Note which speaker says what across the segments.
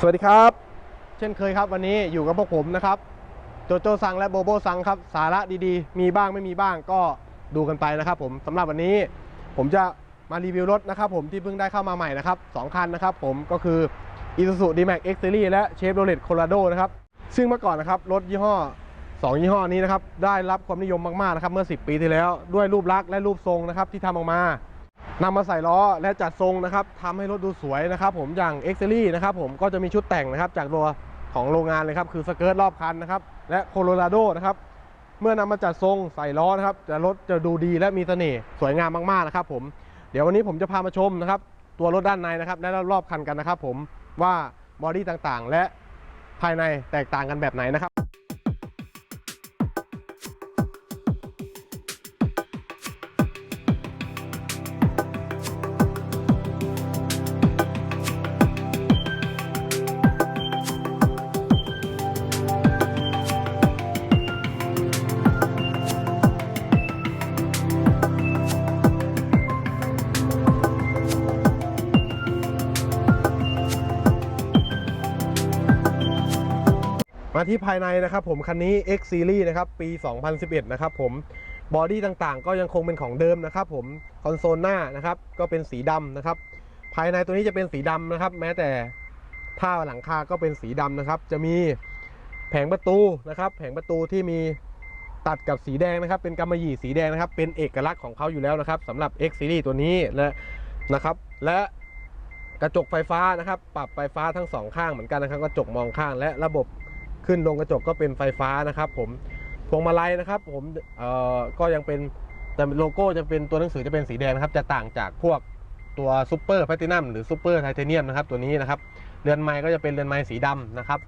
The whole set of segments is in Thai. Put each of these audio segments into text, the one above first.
Speaker 1: สวัสดีครับ เช่นเคยครับวันนี้อยู่กับพวกผมนะครับโจโจซังและโบโบซังครับสาระดีๆ มีบ้างไม่มีบ้างก็ดูกันไปนะครับผมสำหรับวันนี้ผมจะมารีวิวรถนะครับผมที่เพิ่งได้เข้ามาใหม่นะครับสองคันนะครับผมก็คือ Isuzu D-Max X Series และ Chevrolet Colorado นะครับซึ่งเมื่อก่อนนะครับรถยี่ห้อ 2 ยี่ห้อนี้นะครับได้รับความนิยมมากๆนะครับเมื่อ 10 ปีที่แล้วด้วยรูปลักษณ์และรูปทรงนะครับที่ทำออกมา นำมาใส่ล้อและจัดทรงนะครับทำให้รถดูสวยนะครับ ผมอย่าง X Series นะครับผมก็จะมีชุดแต่งนะครับ จากตัวของโรงงานเลยครับ คือสเกิร์ตรอบคันนะครับ และโคโลราโดนะครับ เมื่อนำมาจัดทรงใส่ล้อนะครับจะรถจะดูดีและมีเสน่ห์สวยงามมากๆนะครับ ผมเดี๋ยววันนี้ผมจะพามาชมนะครับ ตัวรถด้านในนะครับและรอบคันกันนะครับ ผมว่าบอดี้ต่างๆ และภายในแตกต่างกันแบบไหนนะครับ มาที่ภายในนะครับผมคันนี้ X Series นะครับปี 2011 นะครับผมบอดี้ต่างๆ ก็ยังคงเป็นของเดิมนะครับผมคอนโซลหน้านะครับก็เป็นสีดำนะครับ ภายในตัวนี้จะเป็นสีดำนะครับ แม้แต่ผ้าหลังคาก็เป็นสีดำนะครับ จะมีแผงประตูนะครับ แผงประตูที่มีตัดกับสีแดงนะครับ เป็นกำมะหยี่สีแดงนะครับ เป็นเอกลักษณ์ของเขาอยู่แล้วนะครับสำหรับ X Series ตัวนี้และนะครับ และกระจกไฟฟ้านะครับ ปรับไฟฟ้าทั้งสองข้างเหมือนกันนะครับกระจกมองข้างและระบบ ขึ้นลงกระจกก็เป็นไฟฟ้านะครับผมพวงมาลัยนะครับผมเอ่อก็ยังเป็นแต่โลโก้จะเป็นตัวหนังสือจะเป็นสีแดงนะครับ จะต่างจากพวกตัวซูเปอร์แพลตินัมหรือซูเปอร์ไทเทเนียมนะครับตัวนี้นะครับเรือนไม้ก็จะเป็นเรือนไม้สีดำนะครับ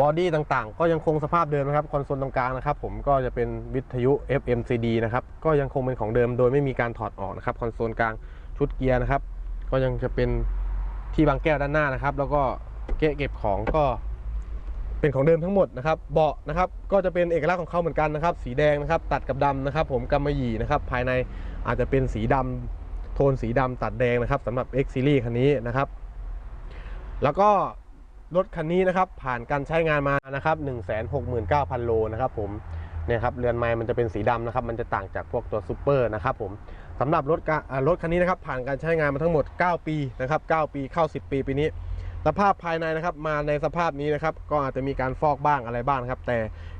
Speaker 1: บอดี้ต่างๆ ก็ยังคงสภาพเดิมนะครับคอนโซลตรงกลางนะครับผมก็จะเป็นวิทยุ FMCD นะครับก็ยังคงเป็นของเดิมโดยไม่มีการถอดออกนะครับคอนโซลกลางชุดเกียร์นะครับ ก็ยังจะเป็นที่บางแก้วด้านหน้านะครับ แล้วก็เกะเก็บของก็ เป็นของเดิมทั้งหมดนะครับ เบาะนะครับก็จะเป็นเอกลักษณ์ของเขาเหมือนกันนะครับ สีแดงนะครับ ตัดกับดำนะครับ ผมกำมะหยี่นะครับ ภายในอาจจะเป็นสีดำโทนสีดำตัดแดงนะครับสำหรับ X Series คันนี้นะครับ แล้วก็รถคันนี้นะครับผ่านการใช้งานมานะครับ 169,000 โลนะครับผมเนี่ยครับเรือนไม้มันจะเป็นสีดำนะครับ มันจะต่างจากพวกตัวซูเปอร์นะครับผมสำหรับรถรถคันนี้นะครับผ่านการใช้งานมาทั้งหมด 9 ปีนะครับ 9 ปีเข้า 10 ปีปีนี้ สภาพภายในนะครับมาในสภาพนี้นะครับก็อาจจะมีการฟอกบ้างอะไรบ้างครับ แต่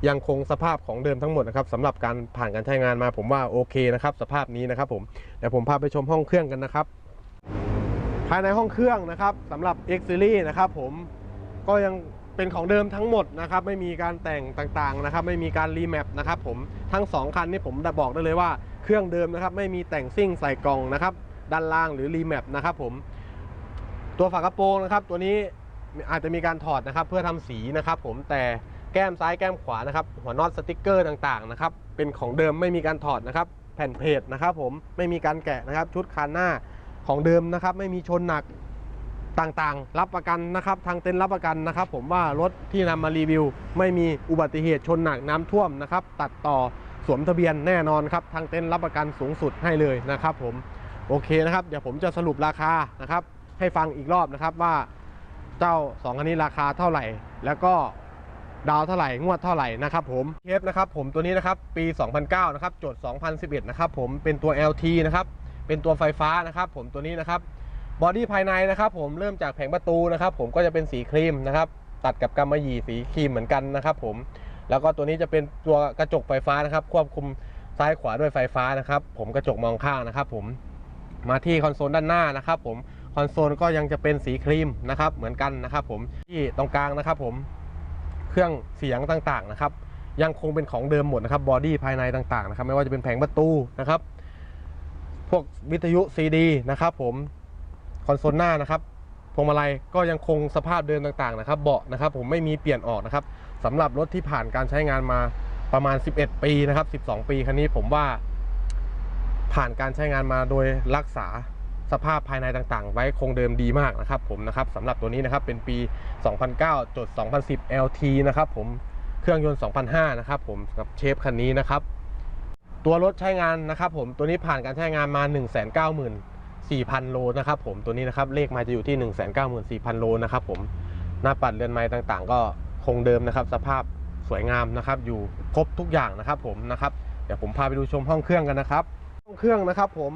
Speaker 1: ยังคงสภาพของเดิมทั้งหมดนะครับสำหรับการผ่านการใช้งานมาผมว่าโอเคนะครับสภาพนี้นะครับผมเดี๋ยวผมพาไปชมห้องเครื่องกันนะครับ ภายในห้องเครื่องนะครับสำหรับ X Series นะครับผมก็ยังเป็นของเดิมทั้งหมดนะครับไม่มีการแต่งต่างๆนะครับไม่มีการรีแมปนะครับผมทั้งสองคันนี้ผมจะบอกได้เลยว่าเครื่องเดิมนะครับไม่มีแต่งซิ่งใส่กล่องนะครับด้านล่างหรือรีแมปนะครับผม ตัวฝากระโปรงนะครับ ตัวนี้อาจจะมีการถอดนะครับ เพื่อทำสีนะครับ ผมแต่แก้มซ้ายแก้มขวานะครับ หัวน็อตสติกเกอร์ต่างๆนะครับ เป็นของเดิมไม่มีการถอดนะครับ แผ่นเพจนะครับ ผมไม่มีการแกะนะครับ ชุดคานหน้าของเดิมนะครับ ไม่มีชนหนักต่างๆ รับประกันนะครับ ทางเต็นท์รับประกันนะครับ ผมว่ารถที่นำมารีวิว ไม่มีอุบัติเหตุชนหนักน้ำท่วมนะครับ ตัดต่อสวมทะเบียนแน่นอนครับ ทางเต็นท์รับประกันสูงสุดให้เลยนะครับ ผมโอเคนะครับ เดี๋ยวผมจะสรุปราคานะครับ ให้ฟังอีกรอบนะครับว่าเจ้า2คันนี้ราคาเท่าไหร่ แล้วก็ดาวเท่าไหร่งวดเท่าไหร่นะครับผมเทปนะครับผมตัวนี้นะครับปี 2009 นะครับจด 2011 นะครับผมเป็นตัว LT นะครับเป็นตัวไฟฟ้านะครับผมตัวนี้นะครับบอดี้ภายในนะครับผมเริ่มจากแผงประตูนะครับผมก็จะเป็นสีครีมนะครับตัดกับกำมะหยี่สีครีมเหมือนกันนะครับผมแล้วก็ตัวนี้จะเป็นตัวกระจกไฟฟ้านะครับ ควบคุมซ้ายขวาด้วยไฟฟ้านะครับ ผมกระจกมองข้างนะครับ ผมมาที่คอนโซลด้านหน้านะครับ ผม คอนโซลก็ยังจะเป็นสีครีมนะครับเหมือนกันนะครับผมที่ตรงกลางนะครับผมเครื่องเสียงต่างๆนะครับยังคงเป็นของเดิมหมดนะครับบอดี้ภายในต่างๆนะครับไม่ว่าจะเป็นแผงประตูนะครับพวกวิทยุซีดีนะครับผมคอนโซลหน้านะครับพวงมาลัยก็ยังคงสภาพเดิมต่างๆนะครับเบาะนะครับผมไม่มีเปลี่ยนออกนะครับสำหรับรถที่ผ่านการใช้งานมาประมาณ 11 ปีนะครับ 12 ปีคันนี้ผมว่าผ่านการใช้งานมาโดยรักษา สภาพภายในต่างๆ ไว้คงเดิมดีมากนะครับผมนะครับสำหรับตัวนี้นะครับเป็นปี 2009จด2010 LT นะครับผมเครื่องยนต์ 2005 นะครับผมกับเชฟคันนี้นะครับ ตัวรถใช้งานนะครับผมตัวนี้ผ่านการใช้งานมา 1 9 0 0 0 4,000 โลนะครับผมตัวนี้นะครับเลขมาจะอยู่ที่ 194,000 โลนะครับผมหน้าปัดเรือนไม้ต่างๆ ก็คงเดิมนะครับ สภาพสวยงามนะครับ อยู่ครบทุกอย่างนะครับผมนะครับเดี๋ยวผมพาไปดูชมห้องเครื่องกันนะครับ ห้องเครื่องนะครับผม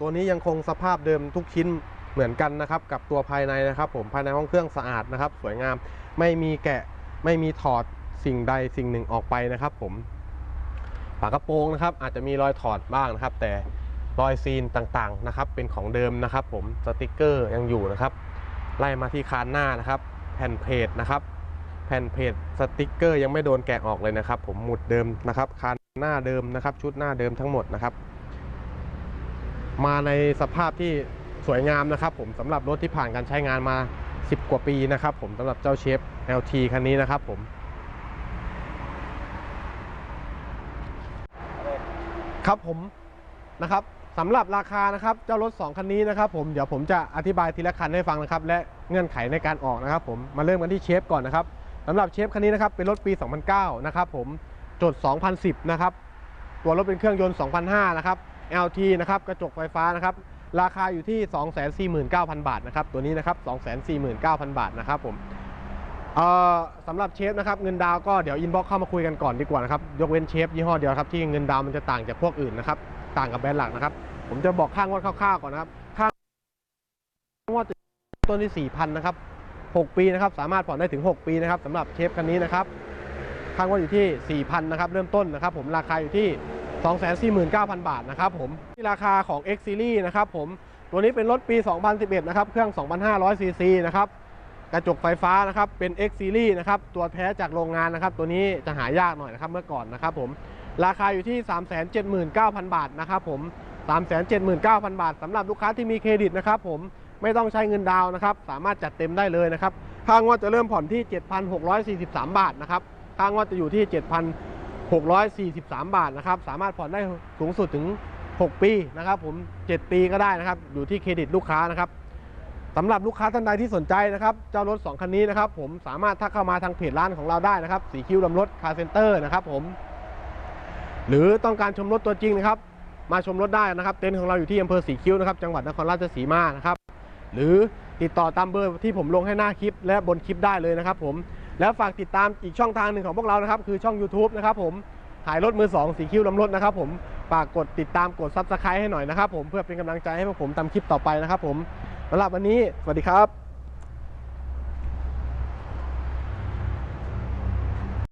Speaker 1: ตัวนี้ยังคงสภาพเดิมทุกชิ้นเหมือนกันนะครับ กับตัวภายในนะครับ ผมภายในห้องเครื่องสะอาดนะครับ สวยงามไม่มีแกะไม่มีถอดสิ่งใดสิ่งหนึ่งออกไปนะครับ ผมฝากระโปรงนะครับ อาจจะมีรอยถอดบ้างนะครับ แต่รอยซีนต่างๆนะครับ เป็นของเดิมนะครับ ผมสติกเกอร์ยังอยู่นะครับ ไล่มาที่คานหน้านะครับ แผ่นเพจนะครับ แผ่นเพจสติกเกอร์ยังไม่โดนแกะออกเลยนะครับ ผมหมุดเดิมนะครับ คานหน้าเดิมนะครับ ชุดหน้าเดิมทั้งหมดนะครับ มาในสภาพที่สวยงามนะครับผมสำหรับรถที่ผ่านการใช้งานมา 10 กว่าปีนะครับผมสำหรับเจ้าเชฟ LT คันนี้นะครับผมครับผมนะครับสำหรับราคานะครับเจ้ารถ 2 คันนี้นะครับผมเดี๋ยวผมจะอธิบายทีละคันให้ฟังนะครับ และเงื่อนไขในการออกนะครับผมมาเริ่มกันที่เชฟก่อนนะครับสำหรับเชฟคันนี้นะครับเป็นรถปี 2009 นะครับผมจด 2010 นะครับตัวรถเป็นเครื่องยนต์ 2005 นะครับ LT นะครับกระจกไฟฟ้านะครับราคาอยู่ที่ 249,000 บาทนะครับตัวนี้นะครับ 249,000 บาทนะครับผมสำหรับเชฟนะครับเงินดาวก็เดี๋ยวอินบ็อกเข้ามาคุยกันก่อนดีกว่านะครับยกเว้นเชฟยี่ห้อเดียวครับที่เงินดาวมันจะต่างจากพวกอื่นนะครับต่างกับแบรนด์หลักนะครับผมจะบอกค่างวดคร่าวๆก่อนนะครับค่างวดต้นที่4,000นะครับ6 ปีนะครับสามารถผ่อนได้ถึง 6 ปีนะครับสำหรับเชฟคันนี้นะครับค่างวดอยู่ที่4,000นะครับเริ่มต้นนะครับผมราคาอยู่ที่ 249,000 บาทนะครับผมที่ราคาของ X Series นะครับผมตัวนี้เป็นรถปี 2011 นะครับ เครื่อง 2,500 ซีซีนะครับ กระจกไฟฟ้านะครับ เป็น X Series นะครับ ตัวแท้จากโรงงานนะครับ ตัวนี้จะหายากหน่อยนะครับ เมื่อก่อนนะครับผม ราคาอยู่ที่ 379,000 บาทนะครับผม 379,000 บาทสำหรับลูกค้าที่มีเครดิตนะครับผม ไม่ต้องใช้เงินดาวนะครับ สามารถจัดเต็มได้เลยนะครับ ค่างวดจะเริ่มผ่อนที่ 7,643 บาทนะครับ ค่างวดจะอยู่ที่ 7,000 643 บาทนะครับ สามารถผ่อนได้สูงสุดถึง 6 ปีนะครับ ผม 7 ปีก็ได้นะครับ อยู่ที่เครดิตลูกค้านะครับสำหรับลูกค้าท่านใดที่สนใจนะครับ เจ้ารถ 2 คันนี้นะครับ ผมสามารถทักเข้ามาทางเพจร้านของเราได้นะครับสีคิ้วลำรถคาร์เซ็นเตอร์นะครับ ผม หรือต้องการชมรถตัวจริงนะครับ มาชมรถได้นะครับ เต็นท์ของเราอยู่ที่อำเภอสีคิ้วนะครับ จังหวัดนครราชสีมานะครับ หรือติดต่อตามเบอร์ที่ผมลงให้หน้าคลิปและบนคลิปได้เลยนะครับ ผม แล้วฝากติดตามอีกช่องทางหนึ่งของพวกเรานะครับ คือช่อง YouTube นะครับผมขายรถมือสองสีคิ้วลำรถนะครับผมฝากกดติดตามกดซับสไครต์ให้หน่อยนะครับผมเพื่อเป็นกำลังใจให้พวกผมทำคลิปต่อไปนะครับผมสำหรับวันนี้สวัสดีครับ